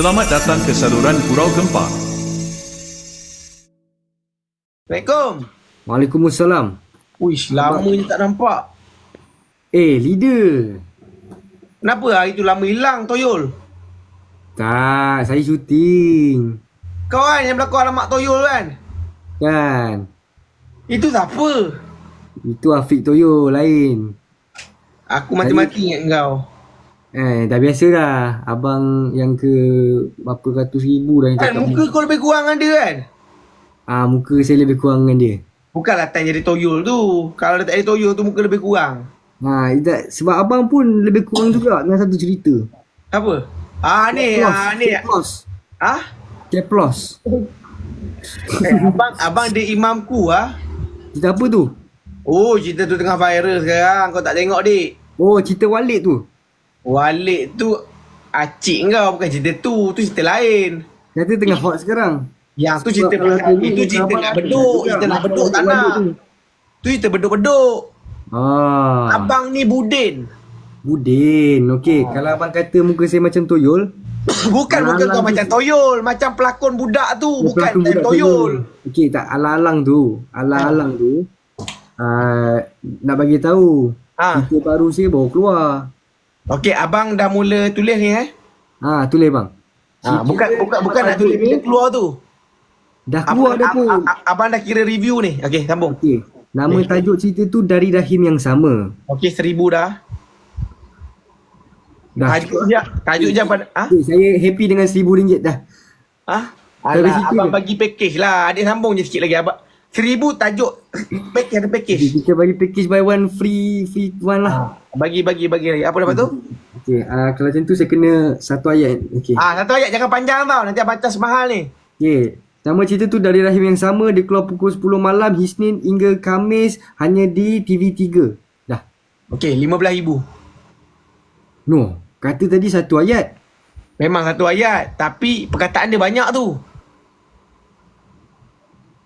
Selamat datang ke saluran Gurau Gempar. Assalamualaikum. Waalaikumsalam. Uish, lamanya tak nampak. Eh, leader. Kenapa hari tu lama hilang Toyol? Tak, saya syuting. Kau kan yang berlakon alamak Toyol kan? Kan? Itu siapa? Itu Afiq Toyo lain. Aku mati-mati ingat kau. Eh, dah biasa dah. Abang yang ke berapa ratus ribu dah yang Kan muka kau lebih kurang dengan dia kan? Ah, muka saya lebih kurang dengan dia. Bukanlah time jadi Toyol tu. Kalau dia tak jadi Toyol tu muka lebih kurang. Ha, tak, sebab abang pun lebih kurang juga dengan satu cerita. Apa? Ah ni, ah ni. Keplos. Ah? Keplos. Eh, abang abang dia imamku ah. Cerita apa tu? Oh, cerita tu tengah viral sekarang. Kau tak tengok dik. Oh, cerita Walid tu. Walid tu acik kau bukan cerita tu. Tu cerita lain. Kata tengah hot sekarang. Yang tu cerita Sebab kalau pasal tengok itu cerita nak beduk, cerita nak beduk tanah. tu. Cerita beduk-beduk. Ah. Abang ni Budin. Budin. Okey, kalau abang kata muka saya macam Toyol, Bukan Alang kau macam Toyol, macam pelakon budak tu, bukan pelakon budak Toyol. Okey, tak alang-alang tu. Alang-alang tu. Uh, nak bagi tahu. Ha. Cerita baru saya baru keluar. Okey, abang dah mula tulis ni eh. Ha, tulis bang. Ha, bukan bukan bukan nak tulis bila keluar tu. Dah keluar dah pun. ab- ab- abang dah kira review ni. Okey, sambung. Okey. Nama tajuk cerita tu dari rahim yang sama. Okey, seribu dah. Dah. Tajuk je, tajuk je pada ha? Okay, saya happy dengan seribu ringgit dah. Ha? Dari Alah, abang bagi package lah. Adik sambung je sikit lagi abang. Seribu tajuk package ada package. kita bagi package buy one free free one lah. Bagi bagi bagi lagi. Apa dapat tu? Okey, uh, kalau macam tu saya kena satu ayat. Okey. Ah, satu ayat jangan panjang tau. Nanti abang cas mahal ni. Okey. Nama cerita tu dari rahim yang sama dia keluar pukul 10 malam Isnin hingga Kamis hanya di TV3. Dah. Okey, RM15,000. No, kata tadi satu ayat. Memang satu ayat. Tapi perkataan dia banyak tu.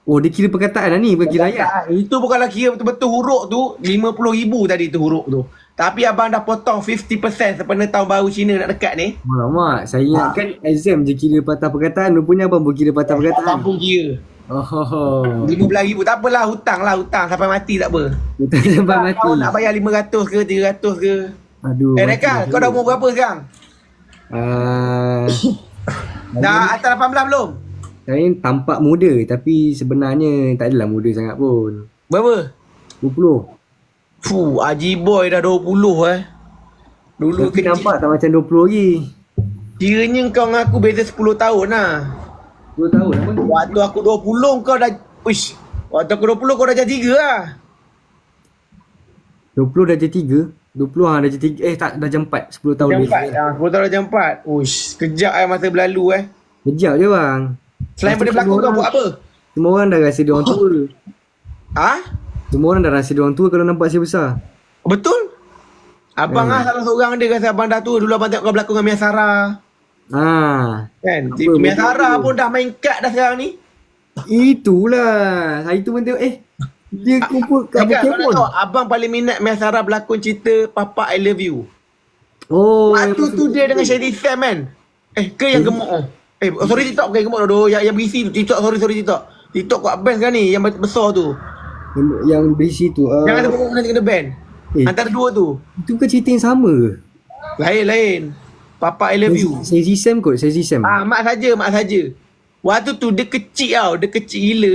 Oh, dia kira perkataan lah ni, bukan kira ayat. Itu bukanlah kira betul-betul huruf tu. RM50,000 tadi tu huruf tu. Tapi abang dah potong 50% sempena tahun baru Cina nak dekat ni. Alamak, saya ingatkan exam je kira patah perkataan. Rupanya abang pun kira patah Abang perkataan. pun kira. Oh, RM15,000. Tak apalah hutang lah hutang. Sampai mati tak apa. kita sampai mati. Kau nak bayar RM500 ke RM300 ke. Aduh. Eh Rekal, kau dah umur berapa sekarang? Ah, Dah atas 18 belum? Saya ni tampak muda tapi sebenarnya tak adalah muda sangat pun. Berapa? 20. Fuh, Haji Boy dah 20 eh. Dulu Tapi kecil. nampak tak macam 20 lagi. Kiranya kau dengan aku beza 10 tahun lah. 2 tahun apa? Waktu aku 20 kau dah... Uish. Waktu aku 20 kau dah jadi 3 lah. 20 dah jadi 3. 20 ha dah jadi 3. Eh tak dah jam 4. 10 tahun Jam lagi. 4 dah. 10 tahun dah jam 4. Uish. Sekejap eh masa berlalu eh. Kejap je bang. Selain Lepas berlakon semua kau buat apa? Semua orang dah rasa dia orang tua. Ha? Semua orang dah rasa dia orang tua kalau nampak saya besar. Betul? Abang Hmm. ah salah seorang dia rasa abang dah tua. Dulu abang tengok kau berlakon dengan Mia Sarah. Ha. Kan? Apa, Mia Sarah pun dah main kad dah sekarang ni. Itulah. Hari tu pun tengok eh dia kumpul kat Pokemon. tahu, abang paling minat Mia Sarah berlakon cerita Papa I Love You. Oh. Waktu tu dia dengan Shady Sam kan? Eh, ke yang gemuk tu? Eh, oh, sorry TikTok bukan gemuk tu. Yang, yang berisi tu. TikTok, sorry, sorry TikTok. TikTok kuat band sekarang ni. Yang besar tu. yang, yang berisi tu. Uh, Yang ada pokok nanti kena band. Eh. Antara dua tu. Itu bukan cerita yang sama ke? Lain, lain. Papa I love you. Saya Sam kot, saya Sam. Ah, mak saja, mak saja. Waktu tu dia kecil tau. Dia kecil gila.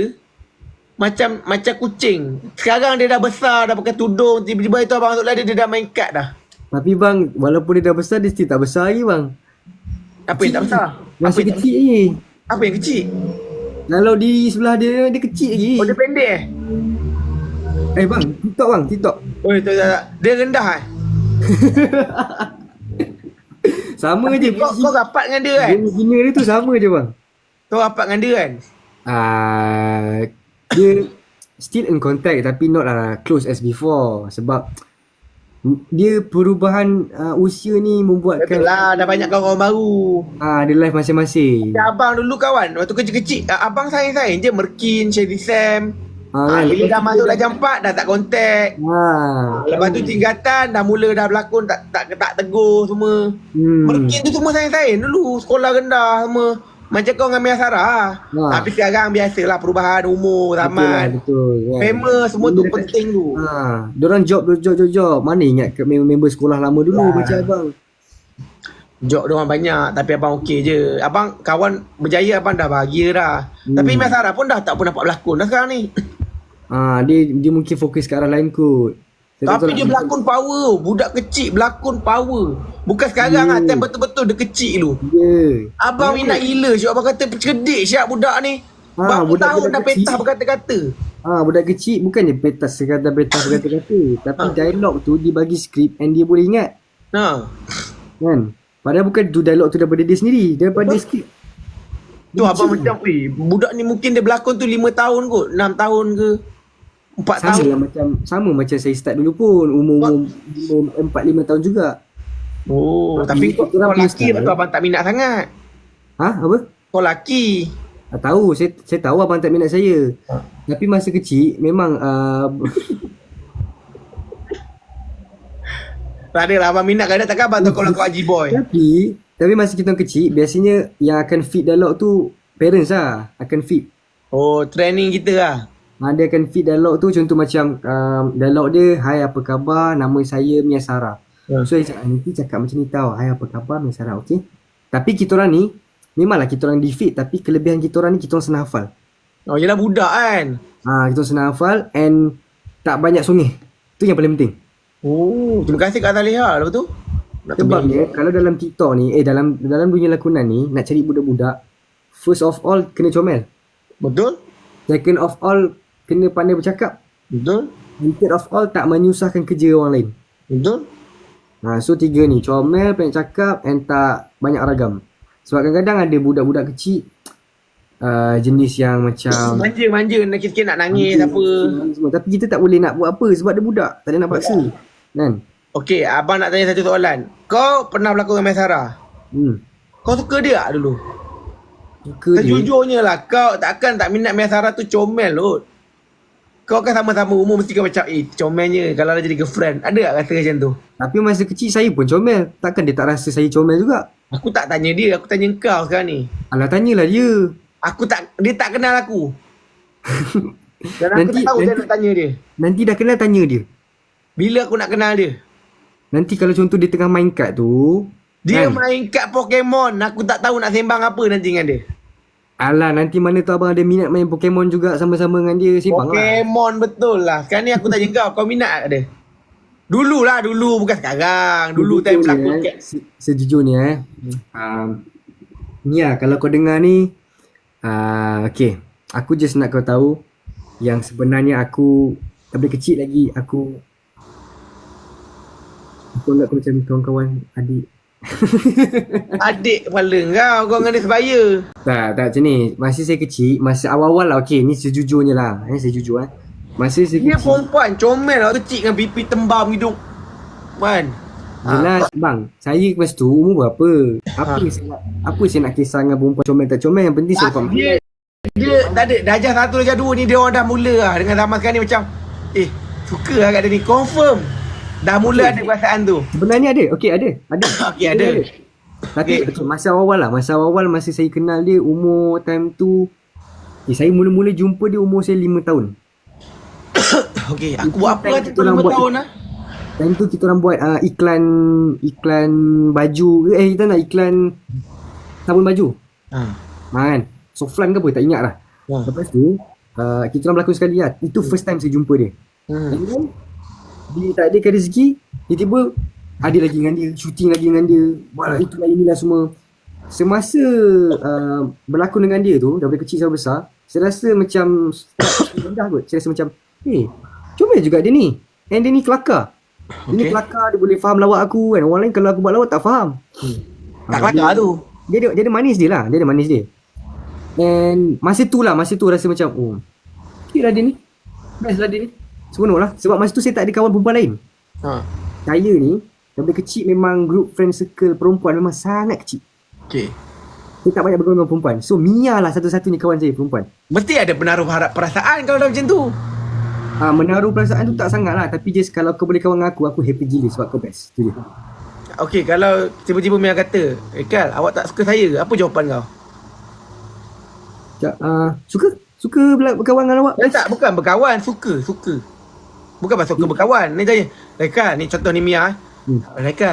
Macam macam kucing. Sekarang dia dah besar, dah pakai tudung. Tiba-tiba itu abang masuk lari, dia dah main kad dah. Tapi bang, walaupun dia dah besar, dia still tak besar lagi bang. Apa yang tak besar? Apa Masih tak, kecil lagi. apa yang kecil? Kalau di sebelah dia, dia kecil lagi. Oh, dia pendek eh? Eh bang, TikTok bang, TikTok. Oh, tak, tak, tak. Dia rendah eh? Sama je. Kau, kau rapat dengan dia kan? Gina dia tu sama je bang. Kau rapat dengan dia kan? Ah, dia still in contact tapi not uh, close as before sebab dia perubahan uh, usia ni membuatkan Betul lah, dah banyak kawan baru. ah dia life masing-masing. Ya, abang dulu kawan, waktu kecil-kecil, ah, abang sayang-sayang je Merkin, Shady Sam. Ha, Ha, bila dah masuk darjah 4 dah tak kontak. Ha. Lepas tu tingkatan dah mula dah berlakon tak tak tak tegur semua. Hmm. Merkin tu semua sains-sains dulu sekolah rendah semua. Macam kau dengan Mia Sarah. Ha. Tapi sekarang biasalah perubahan umur, Betul lah, zaman. betul. Kan? Famous semua tu Benda- penting tu. Ha, diorang job, job, job, job. Mana ingat ke member sekolah lama dulu Ha. macam abang. Jok dia orang banyak tapi abang okey je. Abang kawan berjaya abang dah bahagia dah. Hmm. Tapi Mia Sarah pun dah tak pernah dapat berlakon dah sekarang ni. Ha, dia dia mungkin fokus ke arah lain kot. Tapi tahu dia nak- berlakon power. Budak kecil berlakon power. Bukan sekarang Hmm. lah. Time betul-betul dia kecil dulu. Ya. Abang minat gila Syuk. Abang kata cerdik Syak budak ni. Ha, Berapa budak- tahun budak dah petah berkata-kata. Ha, budak kecil bukan dia petas sekadar petas kata-kata. Tapi Ha. dialog tu dia bagi skrip and dia boleh ingat. Ha. Kan? Padahal bukan tu dialog tu daripada dia sendiri. Daripada Betul. skrip. Tu abang macam, weh, budak ni mungkin dia berlakon tu 5 tahun kot. 6 tahun ke. 4 Sama tahun. lah macam sama macam saya start dulu pun umur umur 4 5 tahun juga. Oh, tapi Tapi kau, kita kau punya laki style. betul abang tak minat sangat. Ha, apa? Kau laki. Ah, tahu saya saya tahu abang tak minat saya. Ha. Tapi masa kecil memang uh, Tak ada lah abang minat kadang takkan abang tahu kalau kau Haji Boy. tapi tapi masa kita kecil biasanya yang akan feed dialog tu parents lah akan feed. Oh, training kita lah. Ha, dia akan feed dialog tu contoh macam um, dialog dia Hai apa khabar nama saya Mia Sarah. Ya. So cakap nanti cakap macam ni tau Hai apa khabar Mia Sarah okey. Tapi kita orang ni memanglah kita orang di feed tapi kelebihan kita orang ni kita orang senang hafal. Oh, yelah budak kan. Ha, kita orang senang hafal and tak banyak sungih. Tu yang paling penting. Oh, terima kasih Kak Taliha. Lepas tu? Nak Sebabnya kalau dalam TikTok ni eh dalam dalam dunia lakonan ni nak cari budak-budak first of all kena comel. Betul? Second of all kena pandai bercakap. Betul? Third of all tak menyusahkan kerja orang lain. Betul? Ha, so tiga ni comel, pandai cakap and tak banyak ragam. Sebab kadang-kadang ada budak-budak kecil uh, jenis yang macam Manja-manja nak sikit nak nangis apa. semua. Tapi kita tak boleh nak buat apa sebab dia budak. Tak boleh nak paksa. Kan? Okey, abang nak tanya satu soalan. Kau pernah berlakon dengan Mai Sarah? Hmm. Kau suka dia tak dulu? Suka dia. Sejujurnya lah, kau takkan tak minat Mai Sarah tu comel kot. Kau kan sama-sama umur mesti kau macam, eh comelnya kalau dah jadi girlfriend. Ada tak rasa macam tu? Tapi masa kecil saya pun comel. Takkan dia tak rasa saya comel juga? Aku tak tanya dia, aku tanya kau sekarang ni. Alah tanyalah dia. Aku tak, dia tak kenal aku. Dan aku Nanti- tak tahu nanti- nak tanya dia. Nanti dah kenal tanya dia. Bila aku nak kenal dia? Nanti kalau contoh dia tengah main kad tu. Dia kan? main kad Pokemon. Aku tak tahu nak sembang apa nanti dengan dia. Alah nanti mana tu abang ada minat main Pokemon juga sama-sama dengan dia. Sembang lah. Pokemon betul lah. Sekarang ni aku tanya kau, kau minat tak dia? Dulu lah, dulu. Bukan sekarang. Dulu time Sejujurnya, berlakon eh, se- Sejujurnya eh. Um, ni lah kalau kau dengar ni. Uh, okay. Aku just nak kau tahu. Yang sebenarnya aku. Daripada kecil lagi aku. Aku anggap kau macam kawan-kawan adik. Adik kepala kau, kau dengan dia sebaya. Tak, tak macam ni. Masa saya kecil, masa awal-awal lah. Okay, ni sejujurnya lah. Eh, saya jujur eh. Masa saya Dia kecil. perempuan, comel lah kecil dengan pipi tembam hidung. Kan? Yelah, bang. Saya masa tu umur berapa? Apa Ha. saya nak, apa saya nak kisah dengan perempuan comel tak comel? Yang penting saya dapat Ah, Dia, dia tak ada. Darjah satu, darjah dua ni dia orang dah mula lah. Dengan zaman sekarang ni macam, eh, suka lah kat dia ni. Confirm. Dah mula ada perasaan tu. Sebenarnya ada. Okey, ada. Ada. Okey, ada. Tapi Okey. okay. masa awal lah. Masa awal masa saya kenal dia umur time tu eh, saya mula-mula jumpa dia umur saya 5 tahun. Okey, aku buat apa lah tu orang lima buat- tahun lah. Time tu kita orang buat uh, iklan iklan baju eh kita nak iklan sabun baju. Ha. Ha kan. Soflan ke apa tak ingat lah. Ha. Lepas tu uh, kita orang berlakon sekali lah. Itu first time saya jumpa dia. Hmm. And then dia tak ada rezeki tiba-tiba ada lagi dengan dia shooting lagi dengan dia buat itu lah inilah semua. Semasa uh, berlakon dengan dia tu daripada kecil sampai besar saya rasa macam tak rendah kot. Saya rasa macam eh comel juga dia ni. And dia ni kelakar. Dia ni Okay. kelakar dia boleh faham lawak aku kan. Orang lain kalau aku buat lawak tak faham. Tak Ah, kelakar dia- tu. dia ada dia ada manis dia lah. Dia ada manis dia. And masa tu lah masa tu rasa macam oh cute lah dia ni best lah dia ni seronok lah sebab masa tu saya tak ada kawan perempuan lain Ha. saya ni daripada kecil memang group friend circle perempuan memang sangat kecil Okey. Saya tak banyak bergaul dengan perempuan. So Mia lah satu-satunya kawan saya perempuan. Mesti ada penaruh harap perasaan kalau dah macam tu. Ah menaruh perasaan tu tak sangat lah. Tapi just kalau kau boleh kawan dengan aku, aku happy gila sebab kau best. Tu je. Okey, kalau tiba-tiba Mia kata, Ekal, awak tak suka saya, apa jawapan kau? Tak, ah, suka? Suka berkawan dengan awak? Eh, tak, bukan berkawan, suka, suka. Bukan pasal suka berkawan. Ni tanya, Reka, ni contoh ni Mia. eh. Hmm. Reka,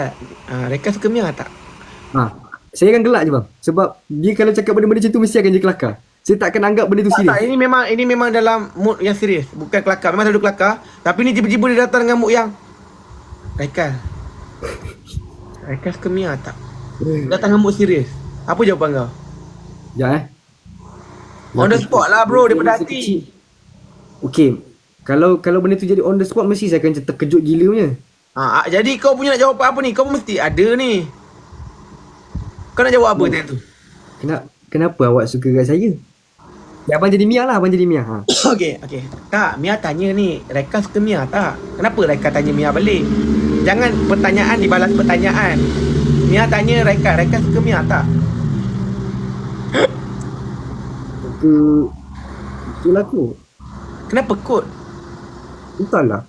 uh, Reka suka Mia tak? Ah, saya akan gelak je bang. Sebab dia kalau cakap benda-benda macam tu mesti akan jadi kelakar. Saya tak akan anggap benda tu Tak, tak, serius. ini memang ini memang dalam mood yang serius. Bukan kelakar. Memang selalu kelakar. Tapi ni tiba-tiba dia datang dengan mood yang Reka. Reka suka Mia tak? Datang dengan mood serius. Apa jawapan kau? Ya eh. On the spot lah bro, daripada hati. kecil. Kalau kalau benda tu jadi on the spot mesti saya akan terkejut gila punya. Ha, ah, jadi kau punya nak jawab apa ni? Kau mesti ada ni. Kau nak jawab apa Hmm. time tu? Kenapa kenapa awak suka kat saya? Ya abang jadi Mia lah, abang jadi Mia. Ha. Okey, okey. Tak, Mia tanya ni, Reka suka Mia tak? Kenapa Reka tanya Mia balik? Jangan pertanyaan dibalas pertanyaan. Mia tanya Reka, Reka suka Mia tak? Suka Itulah aku. Kenapa kot? Entahlah.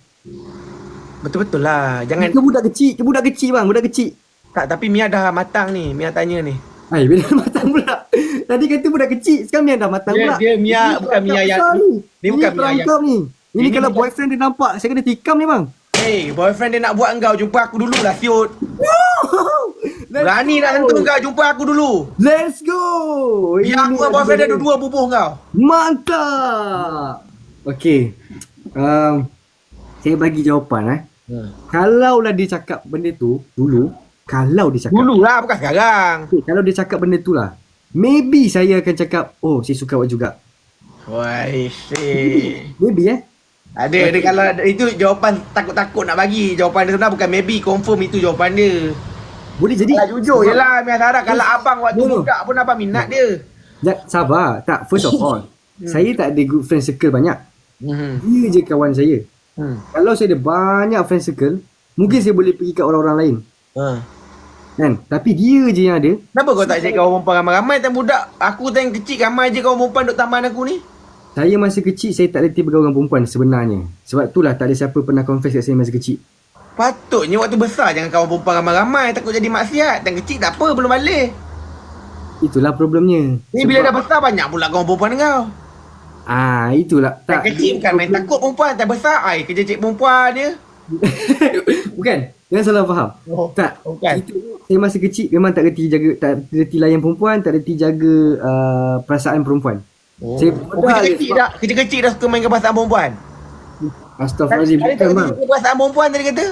Betul-betul lah. Jangan Ke budak kecil, ke budak kecil bang, budak kecil. tak tapi Mia dah matang ni. Mia tanya ni. Hai, bila matang pula. Tadi kata budak kecil, sekarang Mia dah matang Dia- pula. dia Mia, Ini bukan Mia yang- ni. dia bukan Mia yang- ni. Ini, Ini kalau boyfriend dia nampak, saya kena tikam ni bang. Hey, boyfriend dia nak buat engkau jumpa aku dulu lah siut. Berani go. nak sentuh kau jumpa aku dulu. Let's go. Biar aku boyfriend dia dua-dua bubuh kau. Mantap. Okay. Um, saya bagi jawapan eh. Hmm. Kalau lah dia cakap benda tu dulu, kalau dia cakap. Dulu lah bukan sekarang. Okay, kalau dia cakap benda tu lah. Maybe saya akan cakap, oh saya suka awak juga. Wai, si. Maybe eh. Ada, ada kalau itu jawapan takut-takut nak bagi. Jawapan dia sebenarnya bukan maybe, confirm itu jawapan dia. Boleh jadi. Kalau jujur je lah, Mia Sarah. Kalau abang waktu No, budak pun abang minat dia. Ja, sabar. Tak, first of all. saya tak ada good friend circle banyak. Hmm. Dia je kawan saya. Hmm. Kalau saya ada banyak friend circle, mungkin saya boleh pergi kat orang-orang lain. Ha. Kan? Tapi dia je yang ada. Kenapa kau tak cari kawan perempuan ramai-ramai time budak? Aku time kecil ramai je kawan perempuan duduk taman aku ni. Saya masa kecil, saya tak reti bergaul dengan perempuan sebenarnya. Sebab itulah tak ada siapa pernah confess kat saya masa kecil. Patutnya waktu besar jangan kawan perempuan ramai-ramai takut jadi maksiat. Time kecil tak apa belum balik. Itulah problemnya. Ni bila dah besar banyak pula kawan perempuan kau. Ah, itulah. Time Tak. kecil bukan main takut perempuan. Time besar ai kerja cik perempuan dia. bukan. Jangan salah faham. Oh, tak. bukan. Itu, saya masa kecil memang tak reti jaga, tak reti layan perempuan, tak reti jaga uh, perasaan perempuan. Oh. Saya Oh, kerja kecil dah, kerja kecil dah suka main ke perasaan perempuan. Bukan tak kerja perasaan perempuan tadi kata?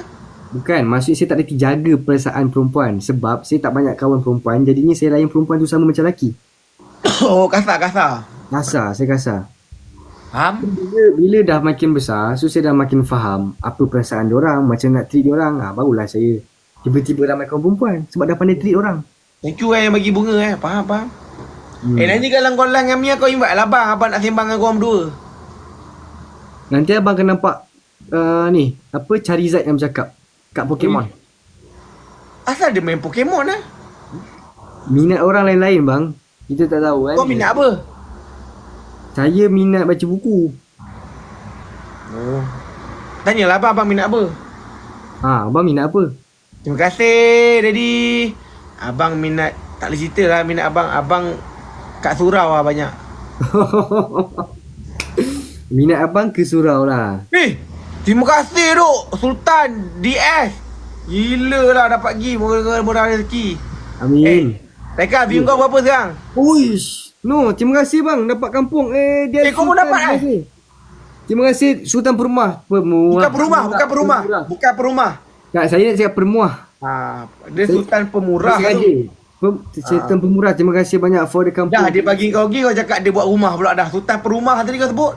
Bukan. Maksud saya tak reti jaga perasaan perempuan. Sebab saya tak banyak kawan perempuan. Jadinya saya layan perempuan tu sama macam lelaki. Oh, kasar-kasar. Kasar. Saya kasar. Faham? Bila, bila dah makin besar, so saya dah makin faham apa perasaan orang, macam nak treat orang. Ah, barulah saya tiba-tiba ramai kawan perempuan. Sebab dah pandai treat orang. Thank you eh yang bagi bunga eh. Faham, faham. Hmm. Eh nanti kalau kau lang dengan Mia kau invite lah bang. Abang nak sembang dengan korang berdua. Nanti abang akan nampak uh, ni, apa Charizard yang bercakap kat Pokemon. Asal dia main Pokemon lah. Minat orang lain-lain bang. Kita tak tahu kan. Kau minat apa? Saya minat baca buku. Oh. Tanyalah abang, abang minat apa? Ha, abang minat apa? Terima kasih, Daddy. Abang minat, tak boleh cerita lah minat abang. Abang kat surau lah banyak. minat abang ke surau lah. Eh, terima kasih duk Sultan DS. Gila lah dapat pergi murah-murah rezeki. Amin. Eh, Reka, view kau berapa sekarang? Uish. No, terima kasih bang dapat kampung. Eh dia Eh, kau pun dapat, eh? kasih. Terima kasih Sultan Perumah. Permuah. Bukan perumah, bukan perumah. Bukan perumah. Tak, saya nak cakap permuah. Ha, dia Saya- Sultan Pemurah tu. Pem, Sultan Pemurah. Terima kasih banyak for the kampung. Dah dia bagi kau pergi kau cakap dia buat rumah pula dah. Sultan Perumah tadi kau sebut.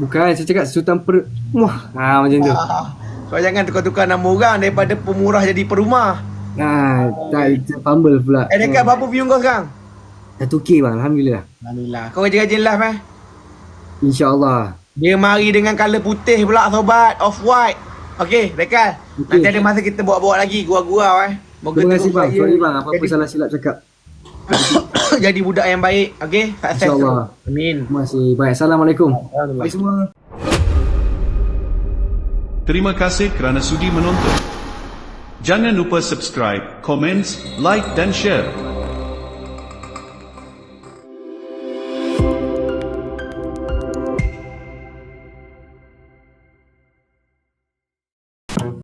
Bukan, saya cakap Sultan Permuah. Ha, macam tu. Ah, kau jangan tukar-tukar nama orang daripada pemurah jadi perumah. Ha, tak, itu fumble pula. Eh dekat berapa view kau sekarang? Satu K bang, Alhamdulillah. Alhamdulillah. Kau rajin-rajin live eh. InsyaAllah. Dia mari dengan colour putih pula sobat. Off white. Okey, Rekal. Okey. Nanti ada masa kita buat-buat lagi gurau-gurau eh. Moga Terima kasih bang. Sorry bang, apa-apa jadi- salah silap cakap. jadi budak yang baik. Okay? Sukses. InsyaAllah. Amin. Terima kasih. Baik. Assalamualaikum. Bye semua. Terima kasih kerana sudi menonton. Jangan lupa subscribe, komen, like dan share.